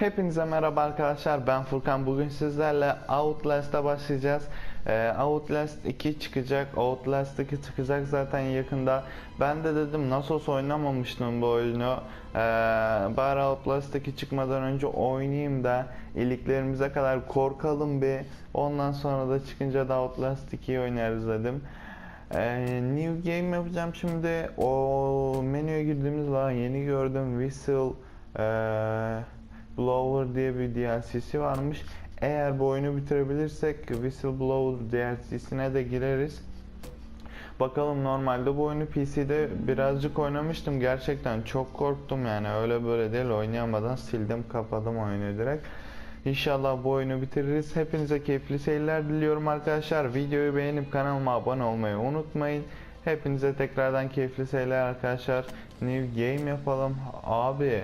Hepinize merhaba arkadaşlar ben Furkan. Bugün sizlerle Outlast'a başlayacağız. Ee, Outlast 2 çıkacak Outlast 2 çıkacak zaten yakında. Ben de dedim nasıl olsa oynamamıştım bu oyunu. Ee, Bari Outlast 2 çıkmadan önce oynayayım da iliklerimize kadar korkalım bir. Ondan sonra da çıkınca da Outlast 2'yi oynarız dedim. Ee, new game yapacağım şimdi. O menüye girdiğimiz zaman yeni gördüm. Whistle ee, Blower diye bir DLC'si varmış. Eğer bu oyunu bitirebilirsek Whistleblower DLC'sine de gireriz. Bakalım normalde bu oyunu PC'de birazcık oynamıştım. Gerçekten çok korktum yani öyle böyle değil oynayamadan sildim kapadım oyunu direkt. İnşallah bu oyunu bitiririz. Hepinize keyifli seyirler diliyorum arkadaşlar. Videoyu beğenip kanalıma abone olmayı unutmayın. Hepinize tekrardan keyifli seyirler arkadaşlar. New game yapalım. Abi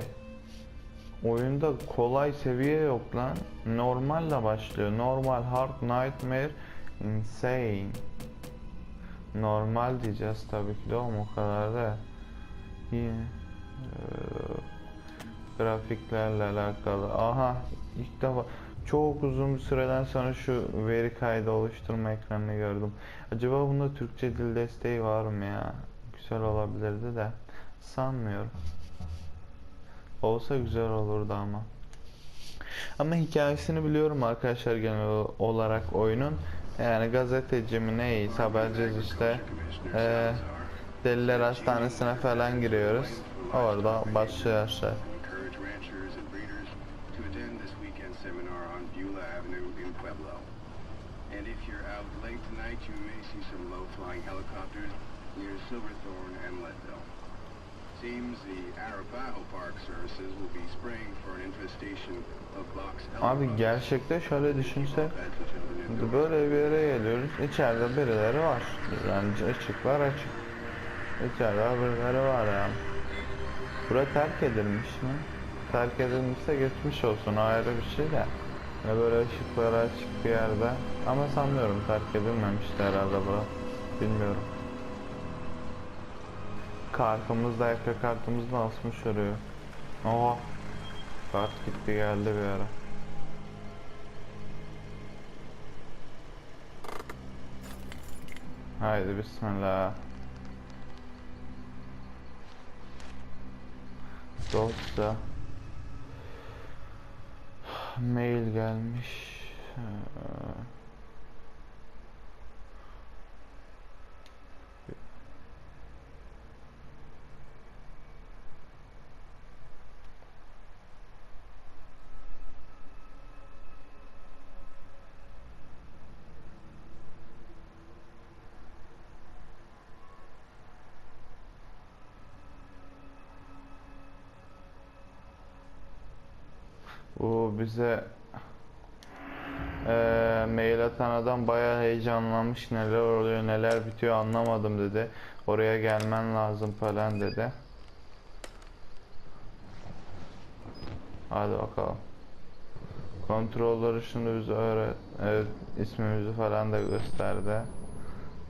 Oyunda kolay seviye yok lan. Normalle başlıyor. Normal, hard, nightmare, insane. Normal diyeceğiz tabii ki de o kadar da. İyi. Ee, grafiklerle alakalı. Aha ilk defa çok uzun bir süreden sonra şu veri kaydı oluşturma ekranını gördüm. Acaba bunda Türkçe dil desteği var mı ya? Güzel olabilirdi de sanmıyorum. Olsa güzel olurdu ama. Ama hikayesini biliyorum arkadaşlar genel olarak oyunun. Yani gazeteci mi neyiz haberciyiz işte. Ee, Deliler Hastanesi'ne falan giriyoruz. Orada başlıyor şey. Silverthorne and Leadville. Abi gerçekte şöyle düşünse böyle bir yere geliyoruz. İçeride birileri var. Yani ışıklar açık. İçeride birileri var yani. Bura terk edilmiş mi? Terk edilmişse geçmiş olsun ayrı bir şey de. Ne böyle ışıkları açık bir yerde. Ama sanmıyorum terk edilmemişti herhalde bura. Bilmiyorum. Kartımız da yakka kartımız da asmış oraya. Oha. Kart gitti geldi bir ara. Haydi bismillah. Dosya. Mail gelmiş. Ee, Bu bize eee mail atan adam bayağı heyecanlanmış neler oluyor neler bitiyor anlamadım dedi. Oraya gelmen lazım falan dedi. Hadi bakalım. Kontrolleri şimdi bize öğret. Evet ismimizi falan da gösterdi.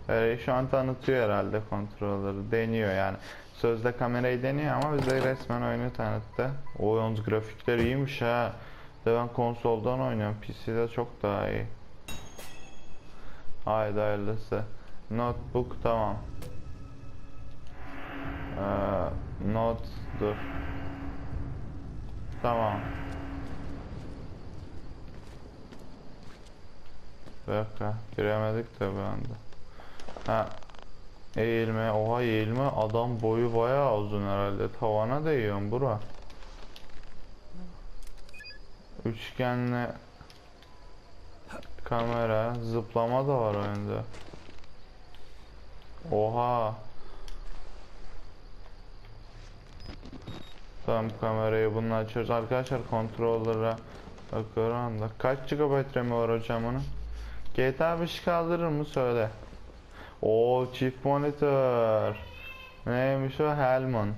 Evet, şu an tanıtıyor herhalde kontrolleri. Deniyor yani. Sözde kamerayı deniyor ama bize resmen oyunu tanıttı. O yalnız grafikler iyiymiş ha. De ben konsoldan oynuyorum. PC'de çok daha iyi. Haydi hayırlısı. Notebook tamam. Ee, not dur. Tamam. Bir dakika. Giremedik de bir anda. Ha. Eğilme. Oha eğilme. Adam boyu bayağı uzun herhalde. Tavana değiyorum bura. Üçgenli kamera. Zıplama da var oyunda. Oha. Tamam kamerayı bununla açıyoruz. Arkadaşlar kontrollere bakıyorum anda. Kaç GB RAM'i var hocam onun? GTA 5 kaldırır mı söyle. O çift monitör. Neymiş o? Helmon.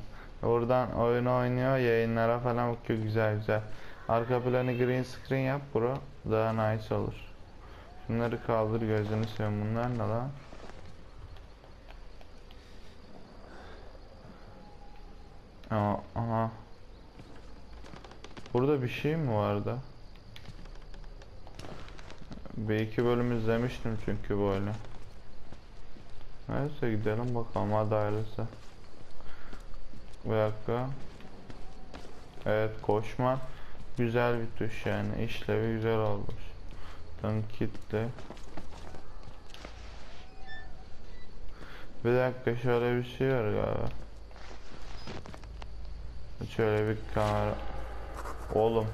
Oradan oyun oynuyor, yayınlara falan bakıyor güzel güzel. Arka planı green screen yap bro. Daha nice olur. Şunları kaldır gözünü seveyim. Bunlar ne lan? Aa, aha. Bu Burada bir şey mi vardı? Bir iki bölüm izlemiştim çünkü böyle. Neyse gidelim bakalım hadi hayırlısı. Bir dakika. Evet koşma güzel bir tuş yani işlevi güzel olmuş. Dön kitle. Bir dakika şöyle bir şey var galiba. Şöyle bir kamera. Oğlum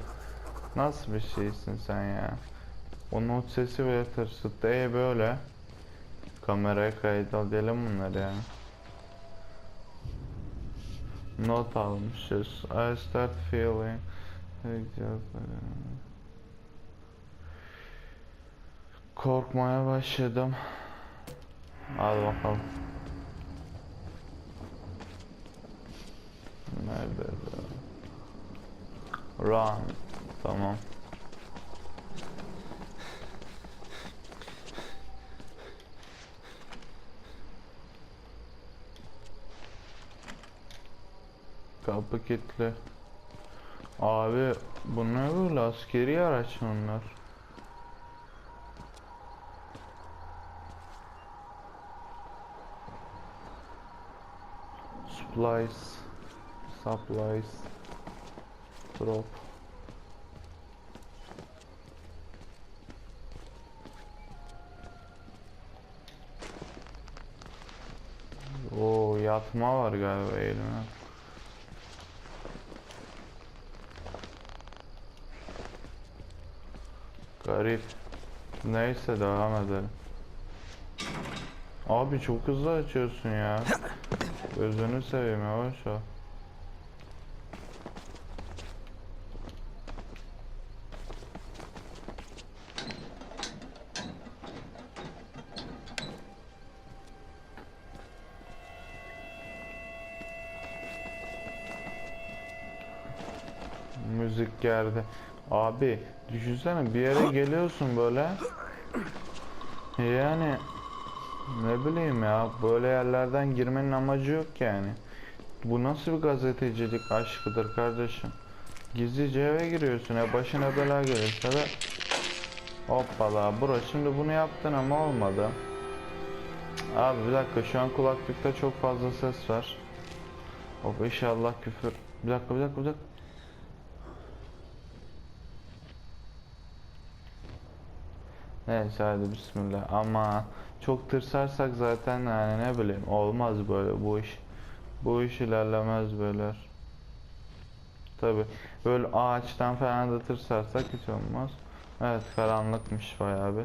nasıl bir şeysin sen ya? O not sesi bile tırsıttı. E böyle. Kameraya kayıt al diyelim bunları yani. Not almışız. I start feeling Korkmaya başladım. Al bakalım. Nerede? Run. Tamam. Kapı kilitli. Abi bu ne böyle askeri araç bunlar. Supplies. Supplies. Drop. Oo yatma var galiba elime. Garip. Neyse devam edelim. Abi çok hızlı açıyorsun ya. Gözünü seveyim yavaş ol. Müzik geldi. Abi düşünsene bir yere geliyorsun böyle. Yani ne bileyim ya böyle yerlerden girmenin amacı yok yani. Bu nasıl bir gazetecilik aşkıdır kardeşim. Gizlice eve giriyorsun ya başına bela gelirse de Hoppala bro şimdi bunu yaptın ama olmadı. Abi bir dakika şu an kulaklıkta çok fazla ses var. Hop inşallah küfür. Bir dakika bir dakika bir dakika. Neyse hadi bismillah ama çok tırsarsak zaten yani ne bileyim olmaz böyle bu iş. Bu iş ilerlemez beyler. Tabi böyle ağaçtan falan da tırsarsak hiç olmaz. Evet karanlıkmış bayağı bir.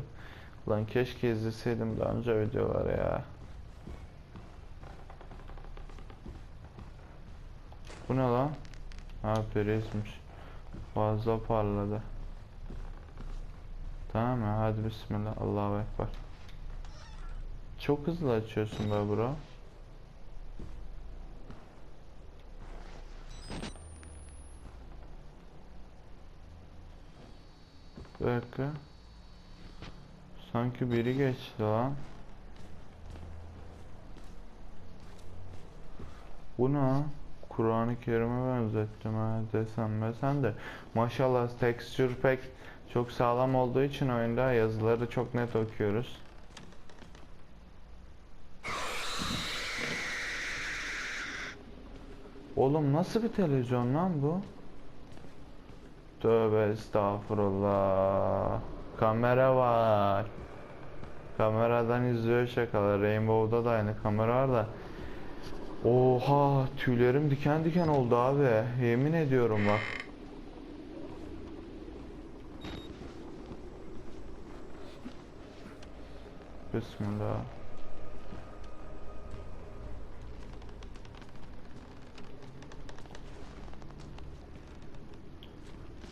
Lan keşke izleseydim daha önce videolar ya. Bu ne lan? Ha perizmiş. Fazla parladı. Tamam ya hadi bismillah Allahu ekber. Çok hızlı açıyorsun be bro. Bir dakika. Sanki biri geçti lan. Bu ne? Kur'an-ı Kerim'e benzettim ha desem ve sen de. Maşallah texture pek çok sağlam olduğu için oyunda yazıları çok net okuyoruz. Oğlum nasıl bir televizyon lan bu? Tövbe estağfurullah. Kamera var. Kameradan izliyor şakalar. Rainbow'da da aynı kamera var da. Oha tüylerim diken diken oldu abi. Yemin ediyorum bak. Bismillah.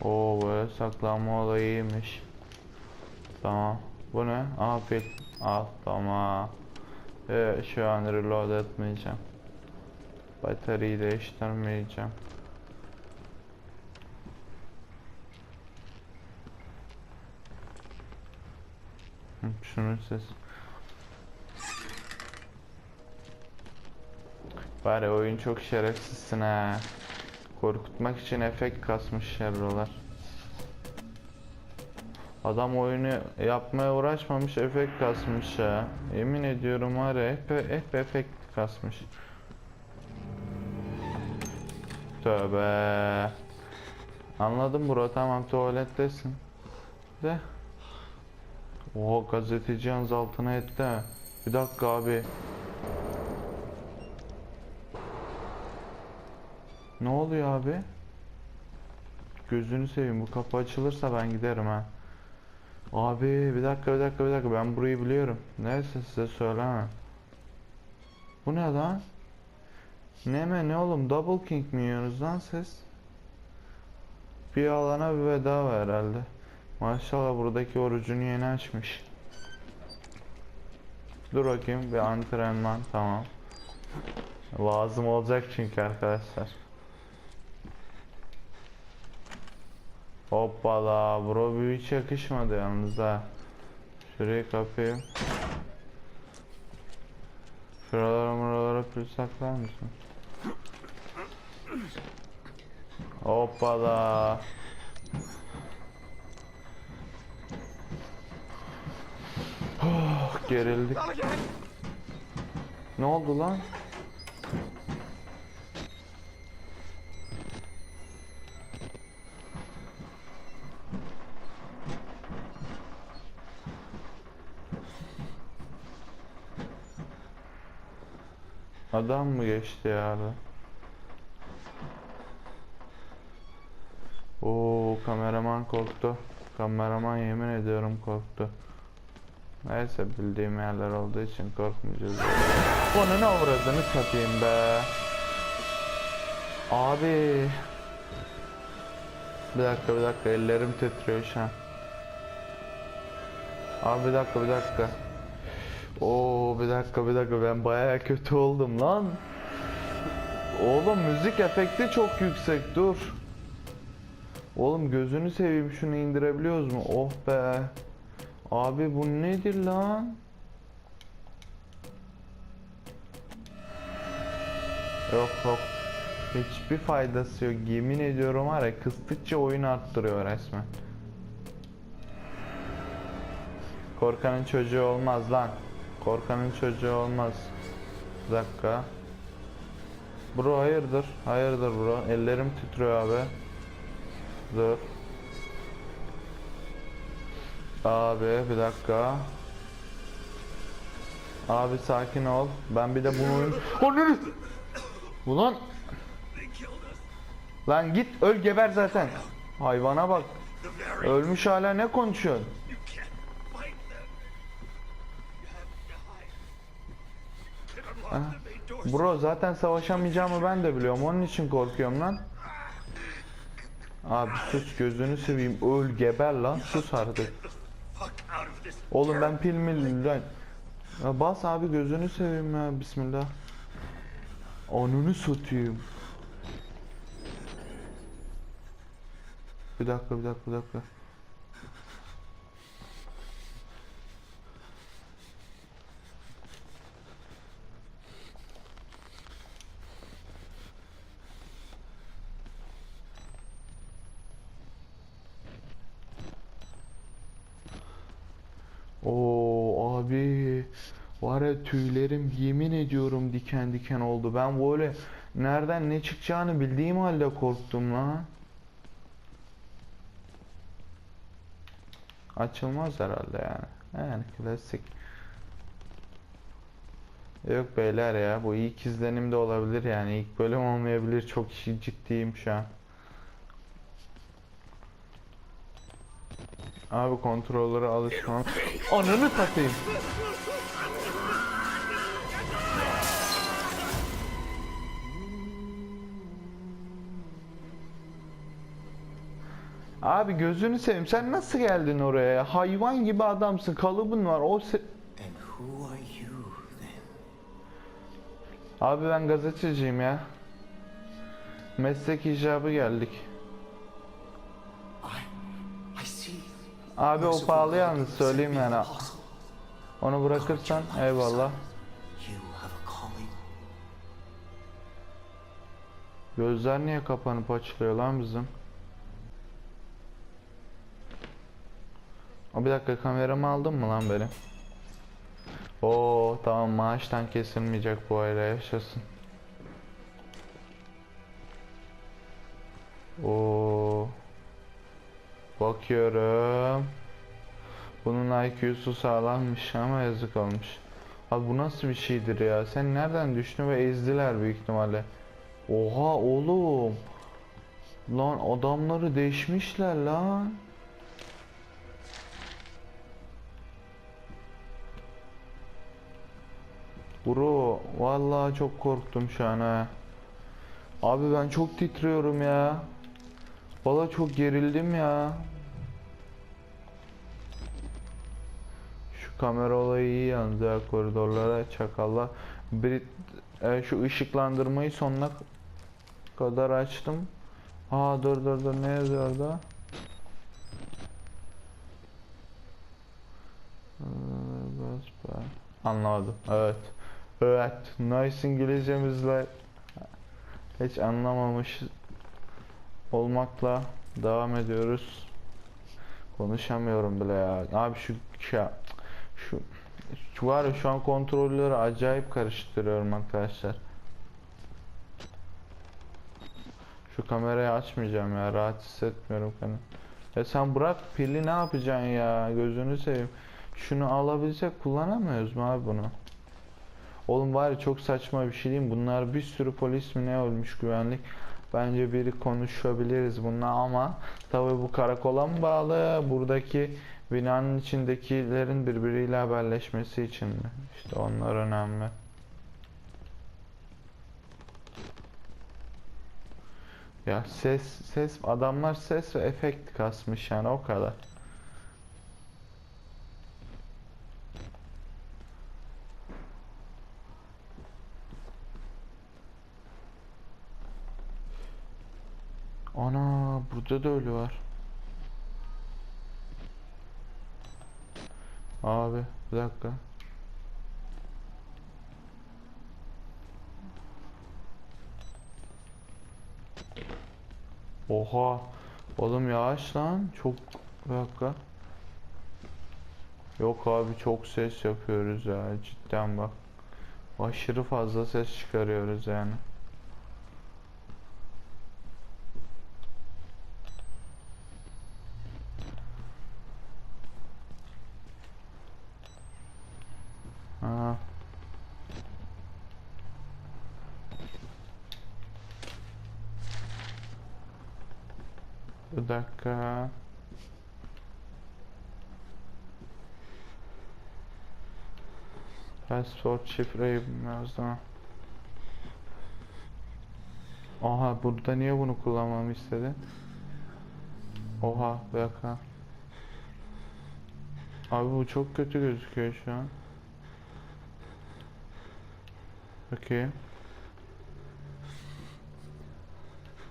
Oo böyle saklanma olayı iyiymiş. Tamam. Bu ne? Aha pil. Al tamam. Evet, şu an reload etmeyeceğim. Bataryayı değiştirmeyeceğim. Şunun ses. Bari oyun çok şerefsizsin ha. Korkutmak için efekt kasmış şerrolar. Adam oyunu yapmaya uğraşmamış efekt kasmış ya. Yemin ediyorum var ya hep, hep efekt kasmış. Tövbe. Anladım bro tamam tuvalettesin. De. Oha gazeteci yalnız altına etti ha. Bir dakika abi. Ne oluyor abi? Gözünü seveyim bu kapı açılırsa ben giderim ha. Abi bir dakika bir dakika bir dakika ben burayı biliyorum. Neyse size söylemem. Bu ne lan? Ne mi ne oğlum double king mi yiyorsunuz lan siz? Bir alana bir veda var herhalde. Maşallah buradaki orucunu yeni açmış. Dur bakayım bir antrenman tamam. Lazım olacak çünkü arkadaşlar. Hoppala bro bu hiç yakışmadı yalnız ha. Şurayı kapayım. Şuralara muralara pül saklar mısın? Hoppala. Oh, gerildik. Ne oldu lan? Adam mı geçti ya abi? Oo kameraman korktu. Kameraman yemin ediyorum korktu. Neyse bildiğim yerler olduğu için korkmayacağız. Onu ne uğradığını satayım be. Abi. Bir dakika bir dakika ellerim titriyor şu an. Abi bir dakika bir dakika. Oo bir dakika bir dakika ben bayağı kötü oldum lan. Oğlum müzik efekti çok yüksek dur. Oğlum gözünü seveyim şunu indirebiliyoruz mu? Oh be. Abi bu nedir lan? Yok yok. Hiçbir faydası yok. Yemin ediyorum var ya kıstıkça oyun arttırıyor resmen. Korkanın çocuğu olmaz lan. Korkanın çocuğu olmaz. Bir dakika. Bro hayırdır? Hayırdır bro? Ellerim titriyor abi. Dur. Abi bir dakika. Abi sakin ol. Ben bir de bunu... Ulan! Lan git öl geber zaten. Hayvana bak. Ölmüş hala ne konuşuyorsun? Ah. doors. Bro zaten savaşamayacağımı ben de biliyorum. Onun için korkuyorum lan. Abi sus gözünü seveyim. Öl geber lan. Sus artık. Oğlum ben pil mil lan. Ya bas abi gözünü seveyim ya. Bismillah. Onunu satayım. Bir dakika bir dakika bir dakika. Oo abi var ya tüylerim yemin ediyorum diken oldu. Ben böyle nereden ne çıkacağını bildiğim halde korktum lan. Açılmaz herhalde yani. Yani klasik. Yok beyler ya bu ilk izlenim de olabilir yani ilk bölüm olmayabilir çok ciddiyim şu an. Abi kontrolleri alışmam. Ananı satayım. Abi gözünü seveyim sen nasıl geldin oraya ya? Hayvan gibi adamsın kalıbın var o se-? Abi ben gazeteciyim ya. Meslek icabı geldik. Abi o pahalı yalnız söyleyeyim yani. Onu bırakırsan eyvallah. Gözler niye kapanıp açılıyor lan bizim? O bir dakika kameramı aldın mı lan benim? Oo tamam maaştan kesilmeyecek bu ayda yaşasın. Oo. Bakıyorum. Bunun IQ'su sağlammış ama yazık olmuş. Abi bu nasıl bir şeydir ya? Sen nereden düştün ve ezdiler büyük ihtimalle. Oha oğlum. Lan adamları değişmişler lan. Bro vallahi çok korktum şu an ha. Abi ben çok titriyorum ya. Valla çok gerildim ya. Şu kamera olayı iyi yalnız ya koridorlara çakalla. Bir, e, şu ışıklandırmayı sonuna kadar açtım. Aa dur dur dur ne yazıyor orada? Anlamadım. Evet. Evet. Nice İngilizcemizle hiç anlamamış olmakla devam ediyoruz. Konuşamıyorum bile ya. Abi şu şu şu, şu var ya şu an kontrolleri acayip karıştırıyorum arkadaşlar. Şu kamerayı açmayacağım ya. Rahat hissetmiyorum kendimi. Ya sen bırak pili ne yapacaksın ya? Gözünü seveyim. Şunu alabilsek kullanamıyoruz mu abi bunu? Oğlum var ya çok saçma bir şey diyeyim. Bunlar bir sürü polis mi ne ölmüş güvenlik. Bence biri konuşabiliriz bununla ama tabi bu karakola mı bağlı? Buradaki binanın içindekilerin birbiriyle haberleşmesi için mi? İşte onlar önemli. Ya ses ses adamlar ses ve efekt kasmış yani o kadar. Burada da ölü var. Abi bir dakika. Oha. Oğlum yavaş lan. Çok bir dakika. Yok abi çok ses yapıyoruz ya cidden bak. Aşırı fazla ses çıkarıyoruz yani. Aa. Bir dakika. Passport şifreyi bilmiyoruz mi? Aha burada niye bunu kullanmamı istedi? Oha bir dakika. Abi bu çok kötü gözüküyor şu an. Bakayım.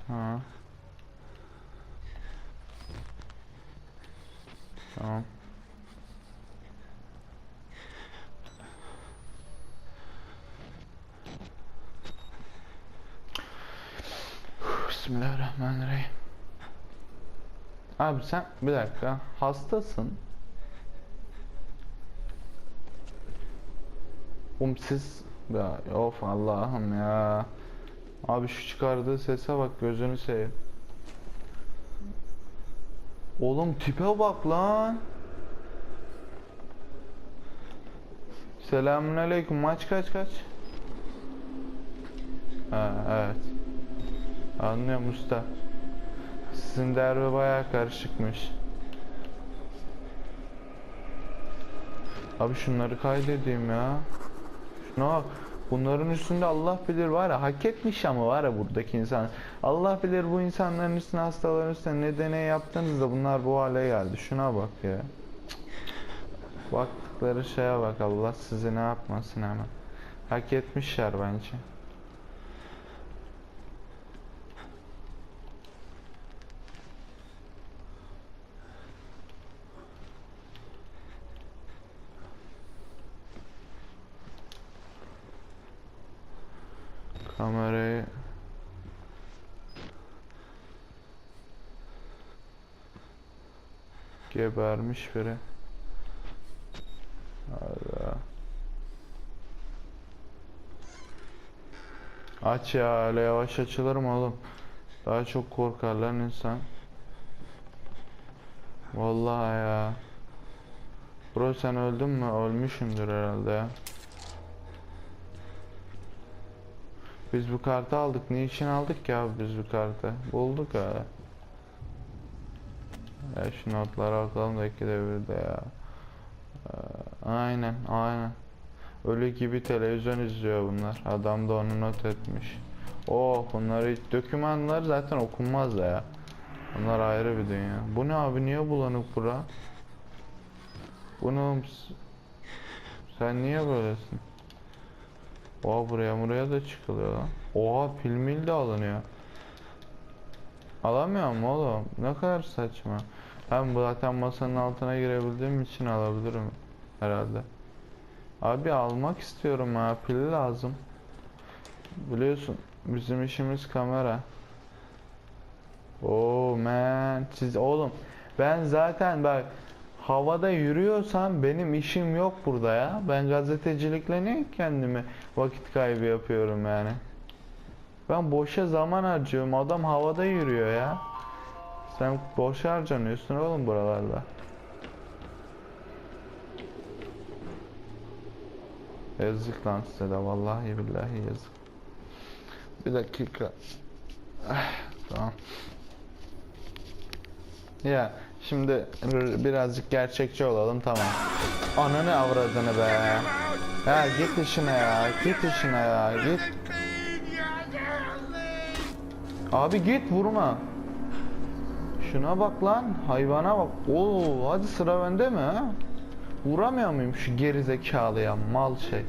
Ha. Tamam. Bismillahirrahmanirrahim. Abi sen bir dakika hastasın. Oğlum siz ya of Allah'ım ya. Abi şu çıkardığı sese bak gözünü seveyim. Oğlum tipe bak lan. Selamünaleyküm. Maç kaç kaç? Ha evet. Anlıyorum usta. Sizin derbi bayağı karışıkmış. Abi şunları kaydedeyim ya. Bak. Bunların üstünde Allah bilir var ya hak etmiş ama var ya buradaki insan. Allah bilir bu insanların üstüne hastaların üstüne ne deney yaptığınızda bunlar bu hale geldi. Şuna bak ya. Baktıkları şeye bak Allah sizi ne yapmasın hemen. Hak etmişler bence. Kamerayı Gebermiş biri. Hayda. Aç ya öyle yavaş açılır mı oğlum? Daha çok korkarlar insan. Vallahi ya. Bro sen öldün mü? Ölmüşümdür herhalde ya. Biz bu kartı aldık. Niçin aldık ya biz bu kartı? Bulduk ha. Ya şu notlara bakalım da ikide bir de ya. Ee, aynen aynen. Ölü gibi televizyon izliyor bunlar. Adam da onu not etmiş. Oh bunları dokümanlar zaten okunmaz da ya. Bunlar ayrı bir dünya. Bu ne abi niye bulanık bura? Bu ne oğlum? S- Sen niye böylesin? Oha buraya buraya da çıkılıyor lan. Oha pil mil de alınıyor. Alamıyor mu oğlum? Ne kadar saçma. Ben bu zaten masanın altına girebildiğim için alabilirim herhalde. Abi almak istiyorum ha pil lazım. Biliyorsun bizim işimiz kamera. Oh man siz oğlum ben zaten bak havada yürüyorsam benim işim yok burada ya. Ben gazetecilikle niye kendimi vakit kaybı yapıyorum yani. Ben boşa zaman harcıyorum. Adam havada yürüyor ya. Sen boşa harcanıyorsun oğlum buralarda. Yazık lan size de vallahi billahi yazık. Bir dakika. Ah, tamam. Ya şimdi birazcık gerçekçi olalım tamam. Ananı avradını be. Ya git işine ya. Git işine ya. Git. Abi git vurma. Şuna bak lan. Hayvana bak. Oo hadi sıra bende mi ha? Vuramıyor muyum şu geri zekalıya mal şey.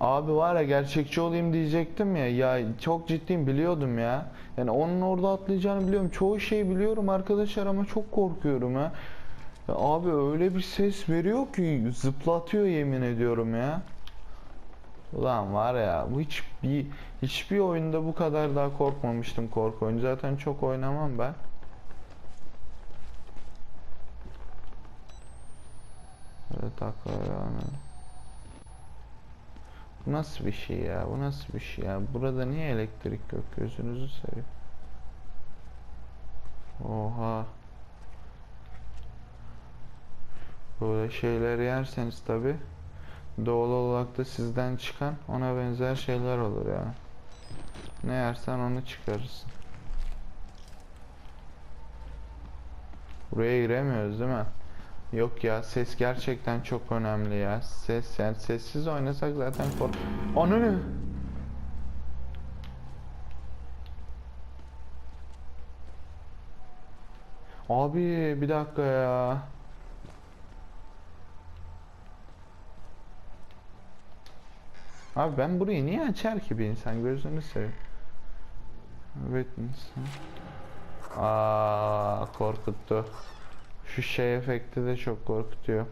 Abi var ya gerçekçi olayım diyecektim ya. Ya çok ciddiyim biliyordum ya. Yani onun orada atlayacağını biliyorum. Çoğu şeyi biliyorum arkadaşlar ama çok korkuyorum ha. Ya abi öyle bir ses veriyor ki zıplatıyor yemin ediyorum ya. Ulan var ya bu hiç bir hiçbir oyunda bu kadar daha korkmamıştım korku oyunu. Zaten çok oynamam ben. Böyle takla. Bu nasıl bir şey ya? Bu nasıl bir şey ya? Burada niye elektrik yok? Gözünüzü seveyim. Oha. Böyle şeyler yerseniz tabi doğal olarak da sizden çıkan ona benzer şeyler olur yani. Ne yersen onu çıkarırsın. Buraya giremiyoruz değil mi? Yok ya ses gerçekten çok önemli ya. Ses yani sessiz oynasak zaten kork... Onu ne? Abi bir dakika ya. Abi ben burayı niye açar ki bir insan gözünü seveyim. Evet insan. Aa korkuttu. Şu şey efekti de çok korkutuyor.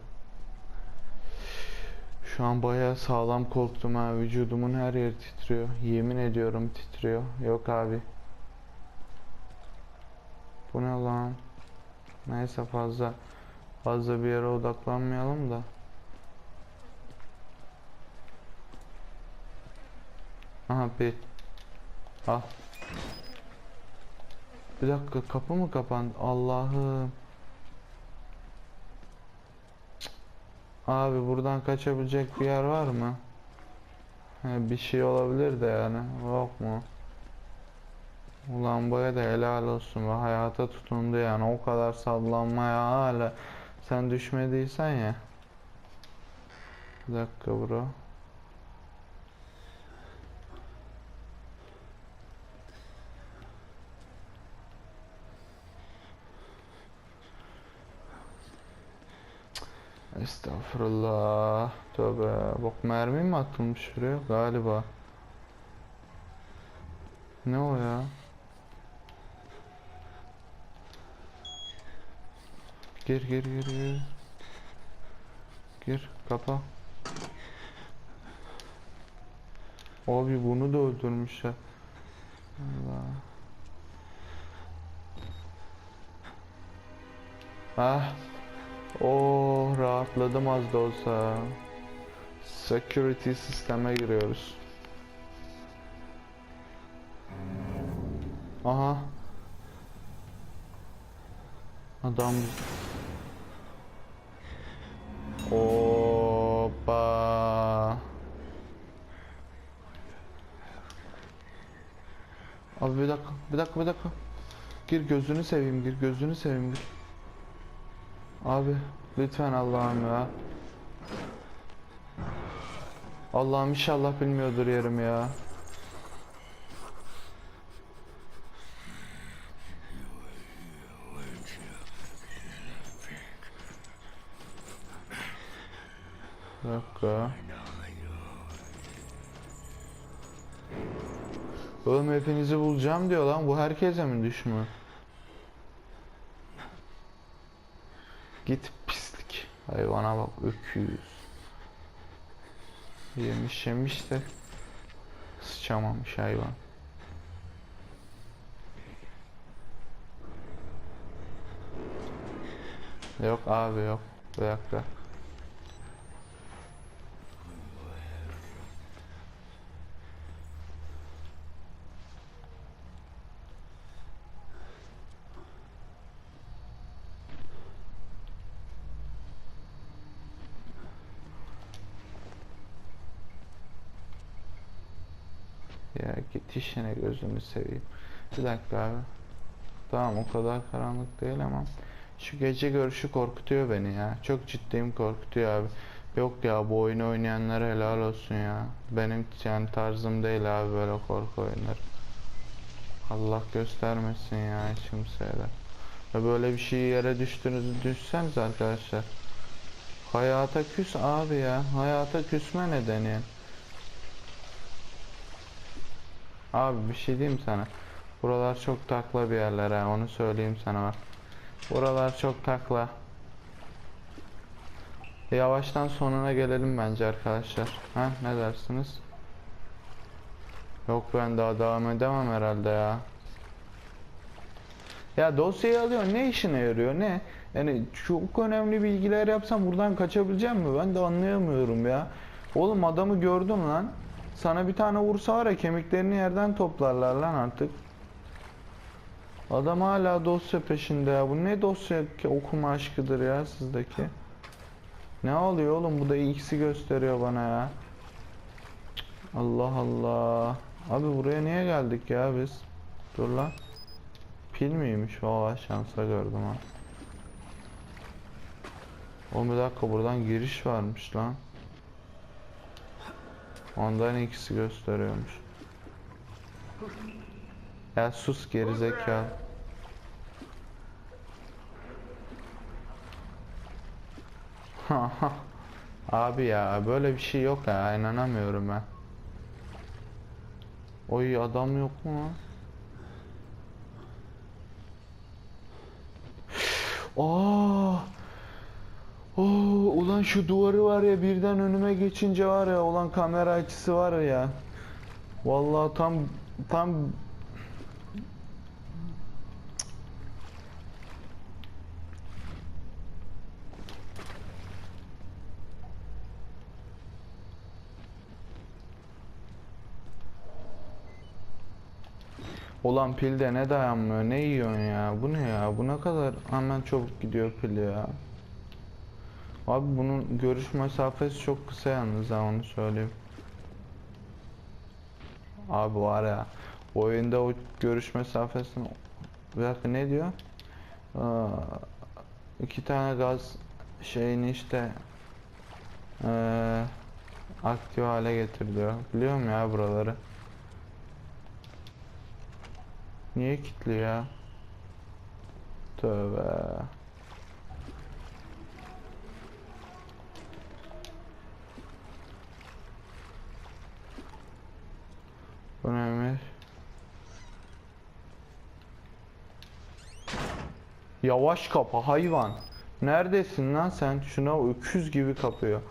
Şu an bayağı sağlam korktum ha. Vücudumun her yeri titriyor. Yemin ediyorum titriyor. Yok abi. Bu ne lan? Neyse fazla fazla bir yere odaklanmayalım da. Aha bir. Al. Bir dakika kapı mı kapandı? Allah'ım. Abi buradan kaçabilecek bir yer var mı? He, bir şey olabilir de yani. Yok mu? Ulan boya da helal olsun ve hayata tutundu yani. O kadar sallanmaya hala sen düşmediysen ya. Bir dakika bro. Estağfurullah. Tövbe. Bak mermi mi atılmış şuraya? Galiba. Ne o ya? Gir gir gir gir. Gir kapa. Abi bunu da öldürmüşler. Allah. Ah. Oh rahatladım az da olsa. Security sisteme giriyoruz. Aha. Adam. Hoppa. Abi bir dakika, bir dakika, bir dakika. Gir gözünü seveyim, gir gözünü seveyim, gir. Abi lütfen Allah'ım ya. Allah'ım inşallah bilmiyordur yerim ya. Bir. Oğlum hepinizi bulacağım diyor lan. Bu herkese mi düşman? Git pislik. Hayvana bak öküz. Yemiş yemiş de sıçamamış hayvan. Yok abi yok. Bir dakika. İşine gözünü seveyim. Bir dakika abi. Tamam o kadar karanlık değil ama şu gece görüşü korkutuyor beni ya. Çok ciddiyim korkutuyor abi. Yok ya bu oyunu oynayanlara helal olsun ya. Benim yani tarzım değil abi böyle korku oyunları. Allah göstermesin ya hiç kimseye de. Ve böyle bir şey yere düştüğünüzü düşseniz arkadaşlar. Hayata küs abi ya. Hayata küsme nedeni. Abi bir şey diyeyim sana. Buralar çok takla bir yerler ha onu söyleyeyim sana bak. Buralar çok takla. Yavaştan sonuna gelelim bence arkadaşlar. Ha ne dersiniz? Yok ben daha devam edemem herhalde ya. Ya dosyayı alıyor ne işine yarıyor ne? Yani çok önemli bilgiler yapsam buradan kaçabileceğim mi? Ben de anlayamıyorum ya. Oğlum adamı gördüm lan. Sana bir tane vursa var ya kemiklerini yerden toplarlar lan artık. Adam hala dosya peşinde ya. Bu ne dosya okuma aşkıdır ya sizdeki? Ne oluyor oğlum? Bu da X'i gösteriyor bana ya. Allah Allah. Abi buraya niye geldik ya biz? Dur lan. Pil miymiş? Valla şansa gördüm ha. Oğlum bir dakika buradan giriş varmış lan. Ondan ikisi gösteriyormuş. Ya sus gerizekalı. Abi ya böyle bir şey yok ya inanamıyorum ben. Oy adam yok mu? Aa! Oo, ulan şu duvarı var ya birden önüme geçince var ya ulan kamera açısı var ya. Vallahi tam tam Ulan pilde ne dayanmıyor ne yiyorsun ya? Bu ne ya? Bu ne kadar? Hemen çabuk gidiyor pil ya Abi bunun görüş mesafesi çok kısa yalnız ha onu söyleyeyim Abi var ya oyunda o görüş mesafesini bir dakika ne diyor Aa, iki tane gaz şeyini işte eee aktif hale getir diyor biliyorum ya buraları Niye kilitli ya? Tövbe. Bu neymiş? Yavaş kapa hayvan. Neredesin lan sen? Şuna öküz gibi kapıyor.